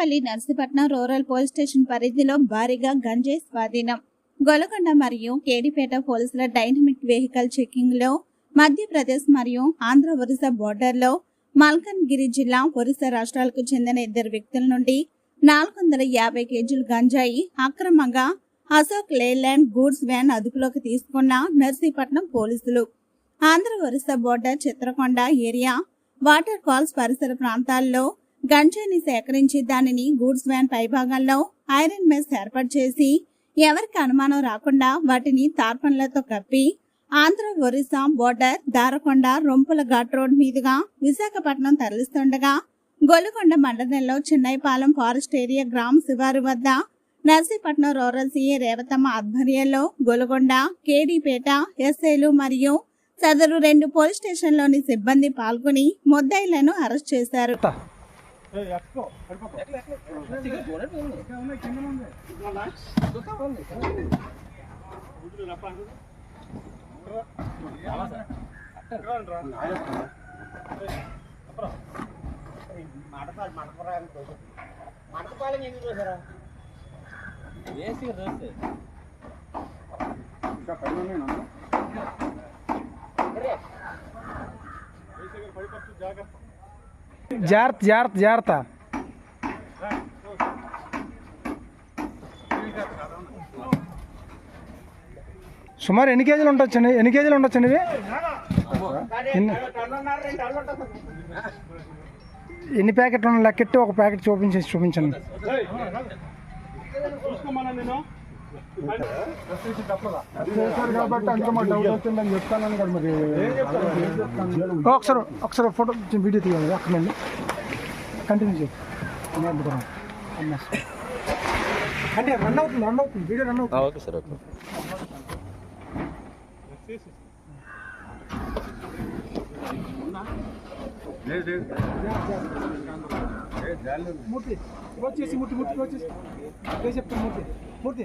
Anakapalli Narsipatnam rural police station పరిధిలో భారీగా గంజాయి స్వాధీనం. గొలకొండ మరియు కేడిపేట పోలీసుల డైనమిక్ వెహికల్ చెకింగ్లో మధ్యప్రదేశ్ మరియు ఆంధ్ర ఒరిస్సా బోర్డర్లో మల్కన్గిరి జిల్లా ఒరిస్సా రాష్ట్రాలకు చెందిన ఇద్దరు వ్యక్తుల నుండి నాలుగు వందల యాభై కేజీలు గంజాయి అక్రమంగా అశోక్ లేలాండ్ గూడ్స్ వ్యాన్ అదుపులోకి తీసుకున్న నర్సీపట్నం పోలీసులు. Andhra Orissa border Chitrakonda area water falls పరిసర ప్రాంతాల్లో గంజాయిని సేకరించి దానిని గూడ్స్ వ్యాన్ పైభాగాల్లో ఐరన్ మెస్ ఏర్పాటు చేసి ఎవరికి అనుమానం రాకుండా వాటిని తార్పణలతో కప్పి ఆంధ్ర ఒరిస్సా బోర్డర్ దారకొండ రొంపుల ఘాట్ రోడ్ మీదుగా విశాఖపట్నం తరలిస్తుండగా గొలుకొండ మండలంలో చిన్నైపాలెం ఫారెస్ట్ ఏరియా గ్రామ శివారు వద్ద నర్సీపట్నం రూరల్ సీఏ రేవతమ్మ ఆధ్వర్యంలో గొలుగొండ కేడీపేట ఎస్ఐలు మరియు సదరు రెండు పోలీస్ స్టేషన్లోని సిబ్బంది పాల్గొని ముద్దాయిలను అరెస్ట్ చేశారు. మడపాలి మడపరాని మడపాలని ఎందుకు చూసారా జాగ్రత్త జాగ్రత్త జాగ్రత్త సుమారు ఎన్ని కేజీలు ఉండొచ్చండి ఎన్ని కేజీలు ఉండొచ్చండి ఇవి? ఎన్ని ప్యాకెట్లు ఉన్నాయి? లెక్కెట్టి ఒక ప్యాకెట్ చూపించేసి చూపించండి. ఒకసారి ఒకసారి ఫోటో వీడియో తీయాలి అక్కడ నుండి కంటిన్యూ చేయి. అద్భుతం అంటే రన్ అవుతుంది రన్ అవుతుంది వీడియో రన్ అవుతుంది. Okay sir okay. మూర్తి వచ్చేసి మూర్తి మూర్తి వచ్చేసి మూర్తి మూర్తి.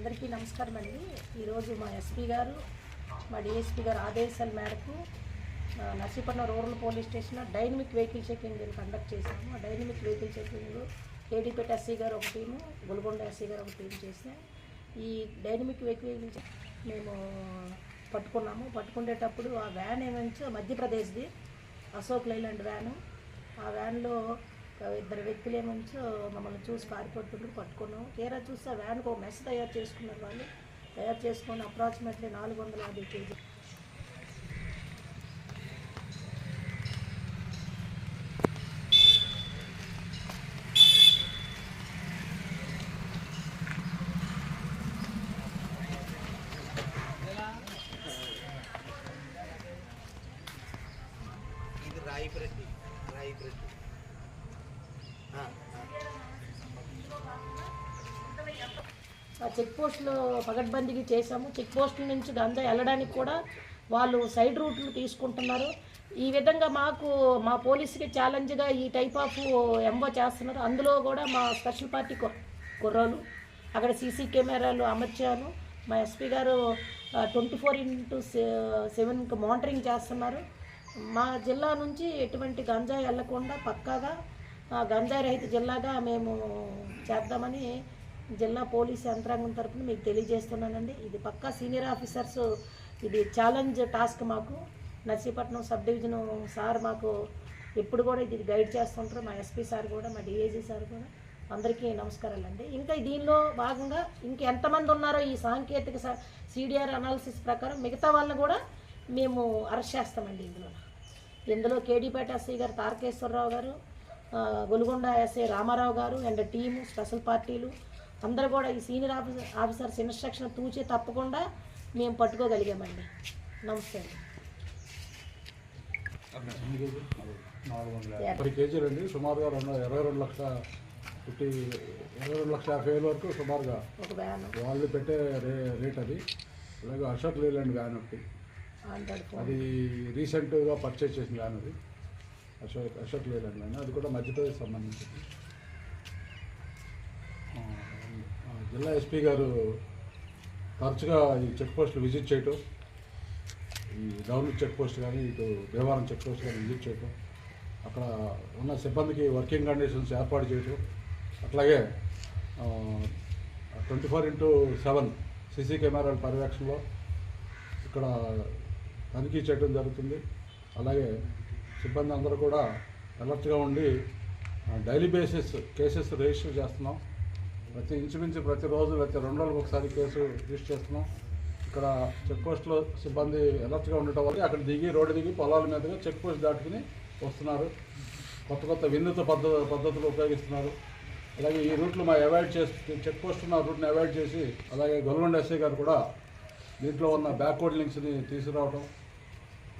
అందరికీ నమస్కారం అండి. ఈరోజు మా ఎస్పీ గారు మా డిఎస్పీ గారు ఆదేశాల మేరకు Narsipatnam rural police station dynamic vehicle checking conduct చేశాము. ఆ dynamic vehicle checking Kedipeta SC గారు ఒక టీము గొలగొండ ఎస్సీ గారు ఒక టీం చేసాం ఈ డైనమిక్ వెహికల్ మేము పట్టుకున్నాము. పట్టుకునేటప్పుడు ఆ వ్యాన్ ఏమంటే మధ్యప్రదేశ్ది అశోక్ లైలాండ్ వ్యాను. ఆ వ్యాన్లో ఇద్దరు వ్యక్తులు ఏమంచో మమ్మల్ని చూసి పారిపోతుండ్రు పట్టుకున్నాం. తీరా చూస్తే వ్యాన్కి ఒక మెస్ తయారు చేసుకున్నారు వాళ్ళు. తయారు చేసుకొని అప్రాక్సిమేట్లీ నాలుగు వందల యాభై కేజీ. ఇది రాయి ప్రతి రాయి ప్రతి. ఆ చెక్ పోస్టులు పగడ్బందీకి చేశాము. చెక్ పోస్టుల నుంచి గంజా వెళ్ళడానికి కూడా వాళ్ళు సైడ్ రూట్లు తీసుకుంటున్నారు. ఈ విధంగా మాకు మా పోలీసుకి ఛాలెంజ్గా ఈ టైప్ ఆఫ్ ఎంఓ చేస్తున్నారు. అందులో కూడా మా స్పెషల్ పార్టీ కు- కుర్రోలు అక్కడ సీసీ కెమెరాలు అమర్చాను. మా ఎస్పీ గారు ట్వంటీ ఫోర్ ఇంటూ సెవెన్కి మానిటరింగ్ చేస్తున్నారు. మా జిల్లా నుంచి ఎటువంటి గంజాయి వెళ్ళకుండా పక్కాగా రహిత జిల్లాగా మేము చేద్దామని జిల్లా పోలీస్ యంత్రాంగం తరపున మీకు తెలియజేస్తున్నానండి. ఇది పక్కా సీనియర్ ఆఫీసర్స్ ఇది ఛాలెంజ్ టాస్క్ మాకు. నర్సీపట్నం సబ్ డివిజన్ సార్ మాకు ఎప్పుడు కూడా ఇది గైడ్ చేస్తుంటారు. మా ఎస్పీ సార్ కూడా మా డిఏజీ సార్ కూడా. అందరికీ నమస్కారాలండి. ఇంకా దీనిలో భాగంగా ఇంకెంతమంది ఉన్నారో ఈ సాంకేతిక సిడిఆర్ అనాలిసిస్ ప్రకారం మిగతా వాళ్ళని కూడా మేము అరెస్ట్ చేస్తామండి ఇందులో. ఇందులో కేడీపేట ఎస్ఐ గారు తారకేశ్వరరావు గారు గొలుగొండ ఎస్ఐ రామారావు గారు అండ్ టీము స్పెషల్ పార్టీలు. అందరూ కూడా ఈ సీనియర్ ఆఫీసర్ ఆఫీసర్స్ ఇన్స్ట్రక్షన్ తూచే తప్పకుండా మేము పట్టుకోగలిగామండి. నమస్తే అండి. పది కేజీలు అండి. సుమారుగా రెండు ఇరవై రెండు లక్షల ఫిఫ్టీ ఇరవై రెండు లక్షల యాభై వేల వరకు సుమారుగా ఒక వ్యాన్. వాళ్ళు పెట్టే రే రేట్ అది. అలాగే అశోక్ లేలాండ్ వ్యాన్ ఒకటి. అది రీసెంట్గా పర్చేస్ చేసిన వ్యాన్ అది. అశోక్ అశోక్ లేలాండ్ ఆయన అది కూడా మధ్యప్రదేశ్ సంబంధించింది. జిల్లా ఎస్పీ గారు తరచుగా ఈ చెక్ పోస్టులు విజిట్ చేయటం ఈ డౌన్ చెక్ పోస్ట్ కానీ ఇటు దేవారం చెక్ పోస్ట్ కానీ విజిట్ చేయటం అక్కడ ఉన్న సిబ్బందికి వర్కింగ్ కండిషన్స్ ఏర్పాటు చేయటం అట్లాగే twenty four into seven CC కెమెరాల పర్యవేక్షణలో ఇక్కడ తనిఖీ చేయడం జరుగుతుంది. అలాగే సిబ్బంది అందరూ కూడా అలర్ట్గా ఉండి డైలీ బేసిస్ కేసెస్ రిజిస్టర్ చేస్తున్నాం. ప్రతి ఇంచుమించు ప్రతిరోజు ప్రతి రెండు రోజులకు ఒకసారి కేసు రిజిస్టర్ చేస్తున్నాం. ఇక్కడ చెక్ పోస్ట్లో సిబ్బంది అలర్ట్గా ఉండటం వల్ల అక్కడ దిగి రోడ్డు దిగి పొలాల మీదుగా చెక్ పోస్ట్ దాటుకుని వస్తున్నారు. కొత్త కొత్త వినూత్న పద్ధ పద్ధతులు ఉపయోగిస్తున్నారు. అలాగే ఈ రూట్లు మా అవాయిడ్ చేసి చెక్ పోస్ట్ ఉన్న రూట్ని అవాయిడ్ చేసి అలాగే గొల్గొండ ఎస్ఐ గారు కూడా దీంట్లో ఉన్న బ్యాక్వర్డ్ లింక్స్ని తీసుకురావడం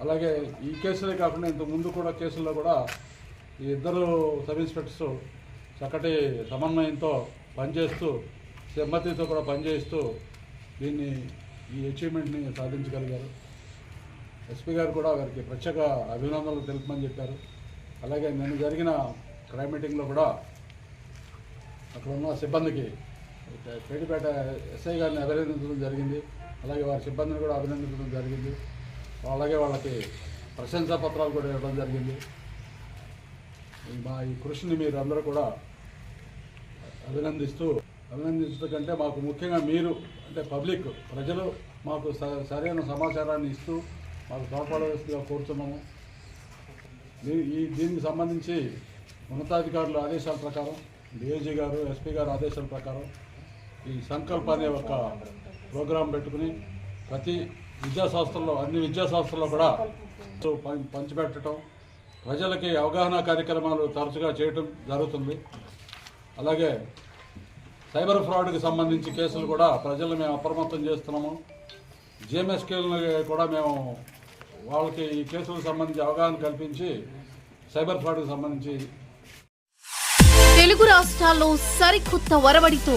అలాగే ఈ కేసులే కాకుండా ఇంత ముందు కూడా కేసుల్లో కూడా ఈ ఇద్దరు సబ్ ఇన్స్పెక్టర్స్ చక్కటి సమన్వయంతో పనిచేస్తూ సెమ్మతితో కూడా పనిచేస్తూ దీన్ని ఈ అచీవ్మెంట్ని సాధించగలిగారు. ఎస్పీ గారు కూడా వారికి ప్రత్యేక అభినందనలు తెలుపమని చెప్పారు. అలాగే నిన్న జరిగిన క్రైమ్ మీటింగ్లో కూడా అక్కడ ఉన్న సిబ్బందికి పేటిపేట ఎస్ఐ గారిని అభినందించడం జరిగింది. అలాగే వారి సిబ్బందిని కూడా అభినందించడం జరిగింది. అలాగే వాళ్ళకి ప్రశంసా పత్రాలు కూడా ఇవ్వడం జరిగింది. మా ఈ కృషిని మీరు అందరూ కూడా అభినందిస్తూ అభినందించడం కంటే మాకు ముఖ్యంగా మీరు అంటే పబ్లిక్ ప్రజలు మాకు స- సరైన సమాచారాన్ని ఇస్తూ మాకు తోడ్పడవలసిందిగా కోరుతున్నాము. ఈ దీనికి సంబంధించి ఉన్నతాధికారుల ఆదేశాల ప్రకారం డిఐజీ గారు ఎస్పీ గారు ఆదేశాల ప్రకారం ఈ సంకల్ప అనే ఒక ప్రోగ్రాం పెట్టుకుని ప్రతి విద్యాశాస్త్రంలో అన్ని విద్యాశాస్త్రంలో కూడా పం- పంచిపెట్టడం ప్రజలకి అవగాహన కార్యక్రమాలు తరచుగా చేయటం జరుగుతుంది. అలాగే సైబర్ ఫ్రాడ్కి సంబంధించి కేసులు కూడా ప్రజలు మేము అప్రమత్తం చేస్తున్నాము. జిఎంఎస్కేలను కూడా మేము వాళ్ళకి ఈ కేసులకు సంబంధించి అవగాహన కల్పించి సైబర్ ఫ్రాడ్కి సంబంధించి తెలుగు రాష్ట్రాల్లో సరికొత్త వరవడితో